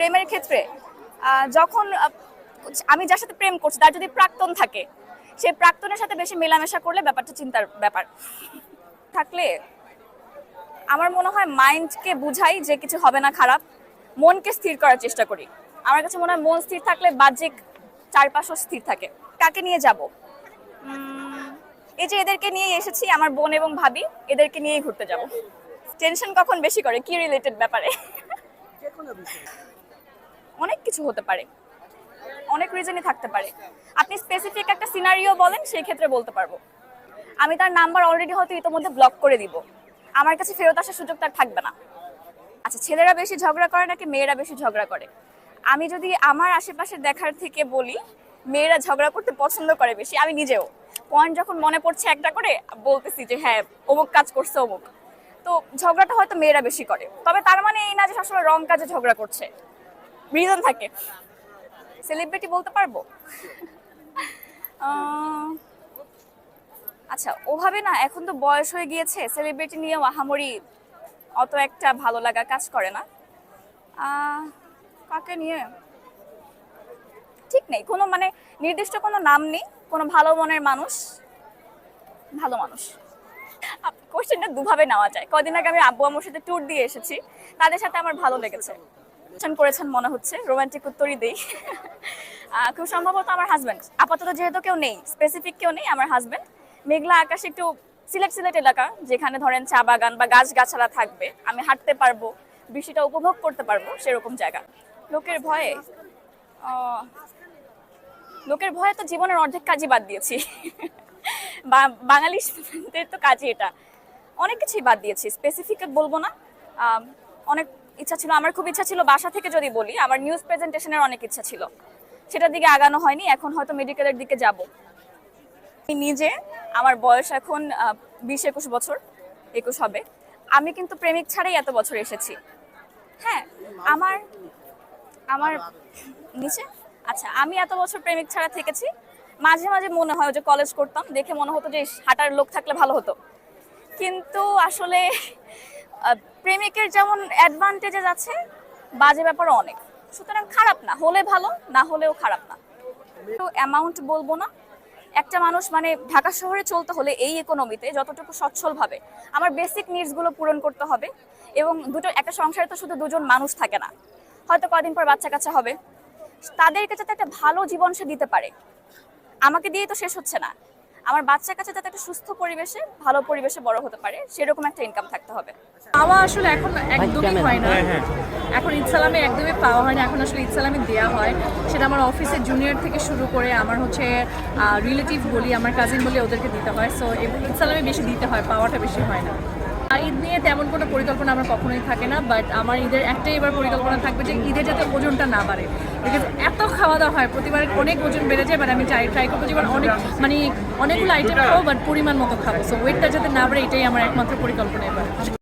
প্রেমের ক্ষেত্রে যখন আমি যার সাথে প্রেম করছি, তার যদি প্রাক্তন থাকে সেই প্রাক্তনের সাথে বেশি মেলামেশা করলে ব্যাপারটা চিন্তার ব্যাপার। থাকলে আমার মনে হয় মাইন্ডকে বুঝাই যে কিছু হবে না খারাপ, মনকে স্থির করার চেষ্টা করি। আমার কাছে মনে হয় মন স্থির থাকলে বাহ্যিক চারপাশও স্থির থাকে। কাকে নিয়ে যাব? এই যে এদেরকে নিয়ে এসেছি, আমার বোন এবং ভাবি, এদেরকে নিয়েই ঘুরতে যাব। টেনশন কখন বেশি করে? কি রিলেটেড ব্যাপারে? অনেক কিছু হতে পারে। অনেক রিজনই থাকতে পারে। আপনি স্পেসিফিক একটা সিনারিও বলেন, সেই ক্ষেত্রে বলতে পারব। আমি তার নাম্বার অলরেডি হয়তো ইতোমধ্যে ব্লক করে দিব। আমার কাছে ফেরত আসার সুযোগ তার থাকবে না। আচ্ছা ছেলেরা বেশি ঝগড়া করে নাকি মেয়েরা বেশি ঝগড়া করে? আমি যদি আমার আশেপাশে দেখার থেকে বলি, মেয়েরা ঝগড়া করতে পছন্দ করে বেশি, আমি নিজেও। পয়েন্ট যখন মনে পড়ছে একটা করে, বলতেছি যে হ্যাঁ অমুক কাজ করছে অমুক। তো ঝগড়াটা হয়তো মেয়েরা বেশি করে। তবে তার মানে এই না যে সবসময় রং কাজে ঝগড়া করছে। রিজন থাকে। সেলিব্রিটি বলতে পারব? আচ্ছা ওভাবে না, এখন তো বয়স হয়ে গিয়েছে সেলিব্রিটি নিয়ে আহামরি অত একটা ভালো লাগা কাজ করে না। কাকে নিয়ে? ঠিক নেই, কোনো মানে নির্দিষ্ট কোনো নাম নেই, কোনো ভালো মনের মানুষ। ভালো মানুষ। কোশ্চেনটা দুভাবে নেওয়া যায়। কদিন আগে আমি আব্বু আমার সাথে ট্যুর দিয়ে এসেছি, তাদের সাথে আমার ভালো লেগেছে। করেছেন মনে হচ্ছে রোমান্টিক উত্তরই দেই। খুব সম্ভবত আমার হাজব্যান্ড আপাতত যেহেতু কেউ নেই স্পেসিফিক কেউ নেই, আমার হাজব্যান্ড মেঘলা আকাশ একটু সিলেট সিলেট এলাকা, যেখানে ধরেন চা বাগান বা গাছ গাছালা থাকবে, আমি হাঁটতে পারব, বৃষ্টিটা উপভোগ করতে পারব, সেরকম জায়গা। লোকের ভয়ে লোকের ভয়ে তো জীবনের অর্ধেক কাজই বাদ দিয়েছি। বাঙালিদের তো কাজই এটা। অনেক কিছুই বাদ দিয়েছি স্পেসিফিক বলব না। অনেক ইচ্ছা ছিল, আমার খুব ইচ্ছা ছিল বাসা থেকে যদি বলি, আমার নিউজ প্রেজেন্টেশনের অনেক ইচ্ছা ছিল। সেটার দিকে আগানো হয়নি, এখন হয়তো মেডিকেলের দিকে যাব। আমি নিজে, আমার বয়স এখন বিশ একুশ বছর, একুশ হবে। আমি কিন্তু প্রেমিক ছাড়াই এত বছর এসেছি। হ্যাঁ আমার আমার, নিচে? আচ্ছা আমি এত বছর প্রেমিক ছাড়া থেকেছি। মাঝে মাঝে মনে হয় যে কলেজ করতাম, দেখে মনে হতো যে হাঁটার লোক থাকলে ভালো হতো। কিন্তু আসলে প্রেমিকের যেমন অ্যাডভান্টেজেস আছে, বাজে ব্যাপারও অনেক। সুতরাং খারাপ না, হলে ভালো, না হলেও খারাপ না। তো অ্যামাউন্ট বলব না। একটা মানুষ মানে ঢাকা শহরে চলতে হলে এই ইকোনমিতে যতটুকু সচ্ছলভাবে আমার বেসিক নিডসগুলো পূরণ করতে হবে এবং দুটো, একটা সংসারে তো শুধু দুজন মানুষ থাকে না। হয়তো কদিন পর বাচ্চা কাচ্চা হবে। তাদেরকে যাতে একটা ভালো জীবন সে দিতে পারে। আমাকে দিয়েই তো শেষ হচ্ছে না। আমার বাচ্চার কাছে যাতে একটা সুস্থ পরিবেশে ভালো পরিবেশে বড় হতে পারে সেরকম একটা ইনকাম থাকতে হবে। পাওয়া আসলে এখন একদমই হয় না। এখন ইনসালামে একদমই পাওয়া হয় না এখন আসলে ইনসালামে দেওয়া হয়। সেটা আমার অফিসে জুনিয়র থেকে শুরু করে আমার হচ্ছে রিলেটিভ বলি আমার কাজিন বলি ওদেরকে দিতে হয়। সো ইনসালামে বেশি দিতে হয় পাওয়াটা বেশি হয় না। ঈদ নিয়ে তেমন কোনো পরিকল্পনা আমার কখনোই থাকে না বাট আমার ঈদের একটাই এবার পরিকল্পনা থাকবে যে ঈদে যাতে ওজনটা না বাড়ে। বিকজ এত খাওয়া দাওয়া হয়, প্রতিবার অনেক ওজন বেড়ে যায় বাট আমি চাই ট্রাই করব যে অনেক মানে অনেকগুলো আইটেম খাব বাট পরিমাণ মতো খাব। সো ওয়েটটা যাতে না বাড়ে, এটাই আমার একমাত্র পরিকল্পনা এবার।